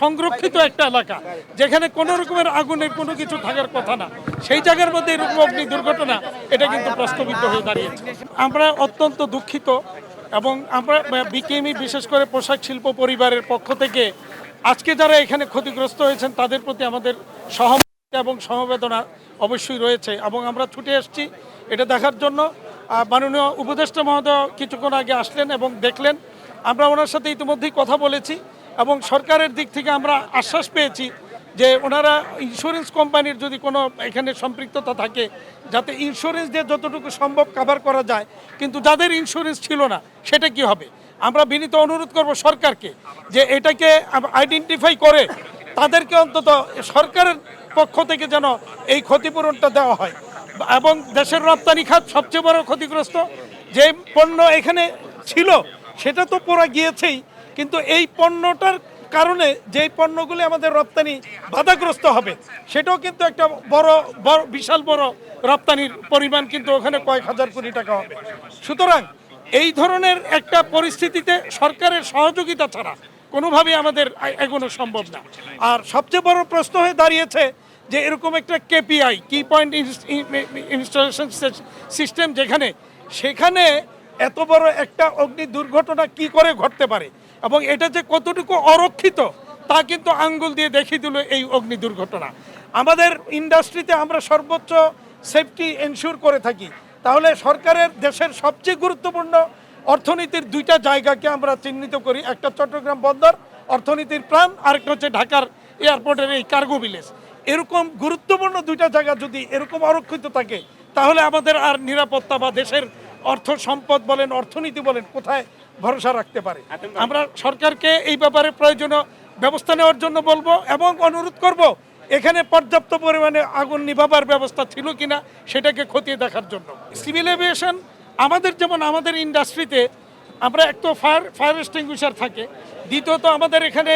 সংরক্ষিত একটা এলাকা, যেখানে কোনো রকমের আগুনের কোনো কিছু থাকার কথা না। সেই জায়গার মধ্যে এরকম অগ্নি দুর্ঘটনা, এটা কিন্তু প্রশ্নবিদ্ধ হয়ে দাঁড়িয়েছে। আমরা অত্যন্ত দুঃখিত এবং আমরা বিকেএমই, বিশেষ করে পোশাক শিল্প পরিবারের পক্ষ থেকে, আজকে যারা এখানে ক্ষতিগ্রস্ত হয়েছেন, তাদের প্রতি আমাদের সহমত এবং সমবেদনা অবশ্যই রয়েছে এবং আমরা ছুটে এসেছি এটা দেখার জন্য। মাননীয় উপদেষ্টা মহোদয় কিছুক্ষণ আগে আসলেন এবং দেখলেন। আমরা ওনার সাথে ইতিমধ্যেই কথা বলেছি। এবং সরকারের দিক থেকে আমরা আশ্বাস পেয়েছি যে ওনারা ইন্স্যুরেন্স কোম্পানির যদি কোনো এখানে সম্পৃক্ততা থাকে, যাতে ইন্স্যুরেন্স দিয়ে যতটুকু সম্ভব কাভার করা যায়, কিন্তু যাদের ইন্স্যুরেন্স ছিল না, সেটা কি হবে? আমরা বিনীত অনুরোধ করব সরকারকে যে এটাকে আইডেন্টিফাই করে, তাদেরকে অন্তত সরকারের পক্ষ থেকে যেন এই ক্ষতিপূরণটা দেওয়া হয়। এবং দেশের রপ্তানি খাত সবচেয়ে বড় ক্ষতিগ্রস্ত, যে পণ্য এখানে ছিল, সেটা তো পড়া গিয়েছেই কিন্তু এই পণ্যটার কারণে যেই পণ্যগুলি আমাদের রপ্তানি বাধাগ্রস্ত হবে, সেটাও কিন্তু একটা বড় বড়, বিশাল বড় রপ্তানির পরিমাণ কিন্তু ওখানে কয়েক হাজার কোটি টাকা হবে। সুতরাং এই ধরনের একটা পরিস্থিতিতে সরকারের সহযোগিতা ছাড়া কোনোভাবেই আমাদের এগোনো সম্ভব না। আর সবচেয়ে বড় প্রশ্ন হয়ে দাঁড়িয়েছে যে এরকম একটা কেপিআই, কি পয়েন্ট ইনস্টলেশন সিস্টেম যেখানে, সেখানে এত বড় একটা অগ্নি দুর্ঘটনা কি করে ঘটতে পারে? এবং এটা যে কতটুকু অরক্ষিত, তা কিন্তু আঙ্গুল দিয়ে দেখিয়ে দিল এই অগ্নি দুর্ঘটনা। আমাদের ইন্ডাস্ট্রিতে আমরা সর্বোচ্চ সেফটি এনশিওর করে থাকি। তাহলে সরকারের দেশের সবচেয়ে গুরুত্বপূর্ণ অর্থনীতির দুইটা জায়গাকে আমরা চিহ্নিত করি। একটা চট্টগ্রাম বন্দর, অর্থনীতির প্রাণ, আরেকটা হচ্ছে ঢাকার এয়ারপোর্টের এই কার্গো ভিলেজ। এরকম গুরুত্বপূর্ণ দুইটা জায়গা যদি এরকম অরক্ষিত থাকে, তাহলে আমাদের আর নিরাপত্তা বা দেশের অর্থ সম্পদ বলেন, অর্থনীতি বলেন, কোথায় ভরসা রাখতে পারে। আমরা সরকারকে এই ব্যাপারে প্রয়োজনীয় ব্যবস্থা নেওয়ার জন্য বলব এবং অনুরোধ করব এখানে পর্যাপ্ত পরিমাণে আগুন নিভাবার ব্যবস্থা ছিল কিনা সেটাকে খতিয়ে দেখার জন্য। সিভিল এভিয়েশন আমাদের যেমন আমাদের ইন্ডাস্ট্রিতে আমরা এক তো ফায়ার ফায়ার এক্সটিংগুইশার থাকে দ্বিতীয়ত আমাদের এখানে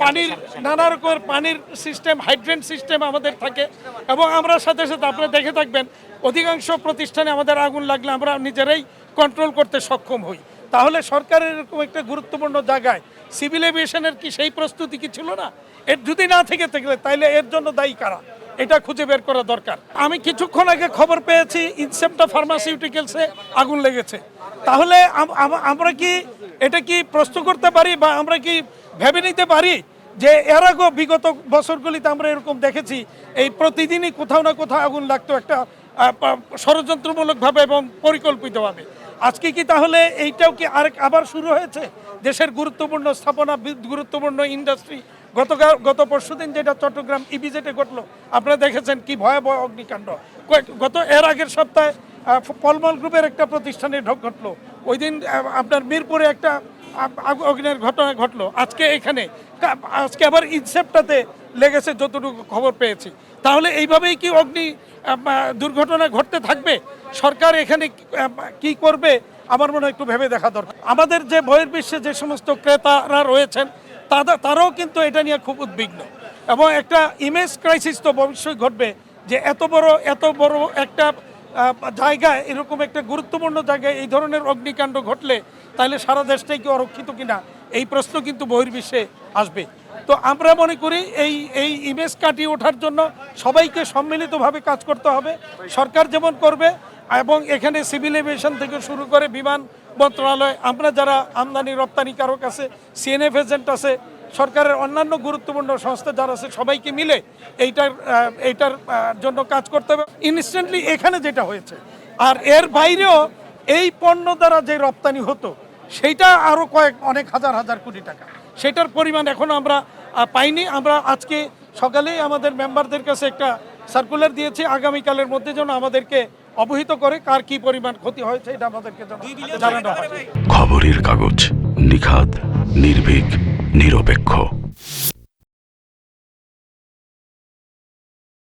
পানির নানা রকমের পানির সিস্টেম হাইড্রেন্ট সিস্টেম আমাদের থাকে এবং আমরা সাথে সাথে আপনারা দেখে থাকবেন অধিকাংশ প্রতিষ্ঠানে আমাদের আগুন লাগলে আমরা নিজেরাই কন্ট্রোল করতে সক্ষম হই। তাহলে সরকারের এরকম একটা গুরুত্বপূর্ণ জায়গায় সিভিল এভিয়েশনের কি সেই প্রস্তুতি কি ছিল না? এর যদি না থেকে থাকলে তাইলে এর জন্য দায়ী কারা? এটা খুঁজে বের করা দরকার। আমি কিছুক্ষণ আগে খবর পেয়েছি ইনসেপ্টা ফার্মাসিউটিক্যালসে আগুন লেগেছে। তাহলে আম- আম- আমরা কি এটা কি প্রশ্ন করতে পারি বা আমরা কি ভেবে নিতে পারি যে এর আগেও বিগত বছরগুলিতে আমরা এরকম দেখেছি, এই প্রতিদিনই কোথাও না কোথাও আগুন লাগতো একটা ষড়যন্ত্রমূলকভাবে এবং পরিকল্পিতভাবে। আজকে কি তাহলে এইটাও কি আরেক আবার শুরু হয়েছে? দেশের গুরুত্বপূর্ণ স্থাপনা গুরুত্বপূর্ণ ইন্ডাস্ট্রি গতকাল গত পরশুদিন যেটা চট্টগ্রাম ইবিজেটে ঘটলো, আপনারা দেখেছেন কি ভয়াবহ অগ্নিকাণ্ড। গত এর আগের সপ্তাহে পলমল গ্রুপের একটা প্রতিষ্ঠানে ঢোক ঘটলো। ওই দিন আপনার মিরপুরে একটা অগ্নের ঘটনা ঘটলো। আজকে এখানে। আজকে আবার ইনসেপ্টাতে লেগেছে যতটুকু খবর পেয়েছি। তাহলে এইভাবেই কি অগ্নি দুর্ঘটনা ঘটতে থাকবে? সরকার এখানে কি- করবে? আমার মনে হয় একটু ভেবে দেখা দরকার। আমাদের যে বহির্বিশ্বে যে সমস্ত ক্রেতারা রয়েছেন তাদের তারাও কিন্তু এটা নিয়ে খুব উদ্বিগ্ন। এবং একটা ইমেজ ক্রাইসিস তো ভবিষ্যৎ ঘটবে যে এত বড় এত বড় একটা জায়গায় এরকম একটা গুরুত্বপূর্ণ জায়গায় এই ধরনের অগ্নিকাণ্ড ঘটলে, তাহলে সারা দেশটাই কি অরক্ষিত কিনা? এই প্রশ্ন কিন্তু বহির্বিশ্বে আসবে। তো আমরা মনে করি এই এই ইমেজ কাটিয়ে ওঠার জন্য সবাইকে সম্মিলিতভাবে কাজ করতে হবে। সরকার যেমন করবে এবং এখানে সিভিল এভিয়েশন থেকে শুরু করে বিমান মন্ত্রণালয়, আমরা যারা আমদানি রপ্তানিকারক আছে সিএনএফ এজেন্ট আছে, সরকারের অন্যান্য গুরুত্বপূর্ণ সংস্থা যারা আছে, সবাইকে মিলে এইটার এইটার জন্য কাজ করতে হবে। ইনস্ট্যান্টলি এখানে যেটা হয়েছে, আর এর বাইরেও এই পণ্য দ্বারা যে রপ্তানি হতো, সেইটা আরও কয়েক, অনেক হাজার হাজার কোটি টাকা। সেটার পরিমাণ এখনও আমরা পাইনি। আমরা আজকে সকালেই আমাদের মেম্বারদের কাছে একটা সার্কুলার দিয়েছি। আগামীকালের মধ্যে যেন আমাদেরকে অবহিত করে কার কি পরিমাণ ক্ষতি হয়েছে এটা আমাদেরকে জানানো হয়। খবরের কাগজ নিখাত নির্ভীক নিরপেক্ষ।